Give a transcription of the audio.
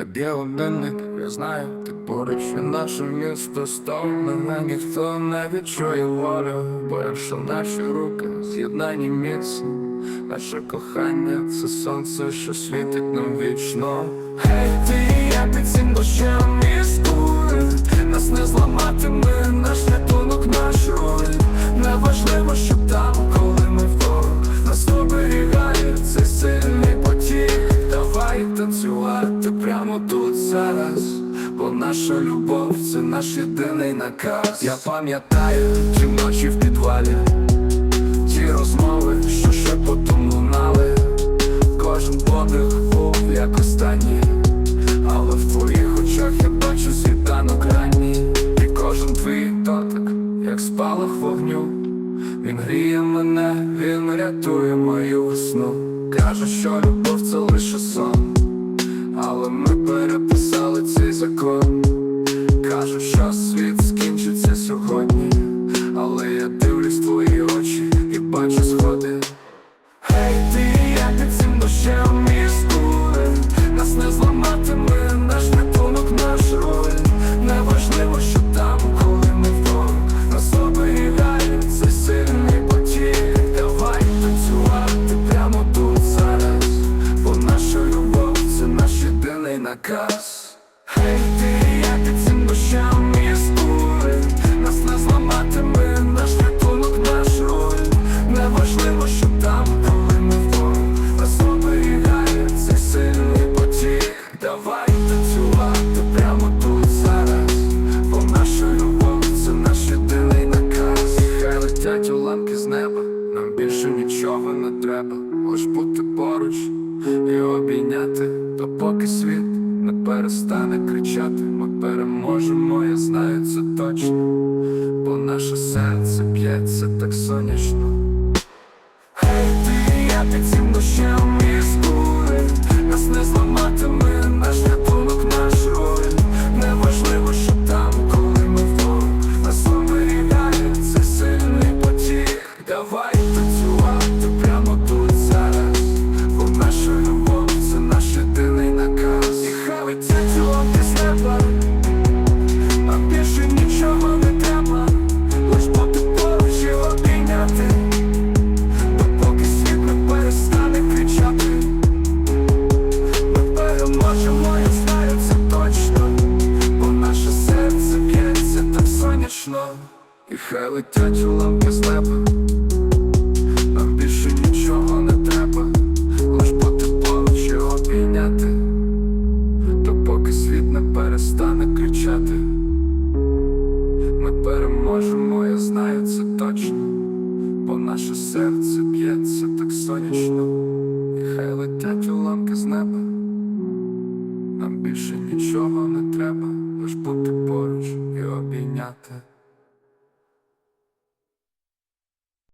як є я знаю, ти поруч і наше місто став. Ніхто не відчує волю, бо якщо наші руки з'єднані міцно, наше кохання це сонце, що світить нам вічно. Гей, ти, я під цим дощем міскую, нас не зламатиме зараз. Бо наша любов це наш єдиний наказ. Я пам'ятаю ті ночі в підвалі, ті розмови, що шепотом лунали. Кожен подих був як останній, але в твоїх очах я бачу світанок ранній, і кожен твій дотик, як спалах вогню. Він гріє мене, він рятує мою весну. Каже, що любов це лише сон, але ми переписали цей закон. Каже, що світ скінчиться сьогодні, але я дивлюсь твої очі і бачу сходи. Гей, ти, як під цим дощем міскує Нас не зламатиме наш рятунок, наш роль Неважливо, що там, коли ми вдвох Нас оберігає цей сильний потік Давай танцювати прямо тут зараз Бо наша любов це наш наказ нічого не треба Лиш бути поруч і обійняти Допоки світ не перестане кричати. Ми переможемо, я знаю це точно. Бо наше серце б'ється так сонячно хай летять уламки з неба Нам більше нічого не треба Лиш бути поруч і обійняти. Допоки світ не перестане кричати. Ми переможемо, я знаю це точно. Бо наше серце б'ється так сонячно, і хай летять уламки з неба. Нам більше нічого не треба, лиш бути поруч і обійняти.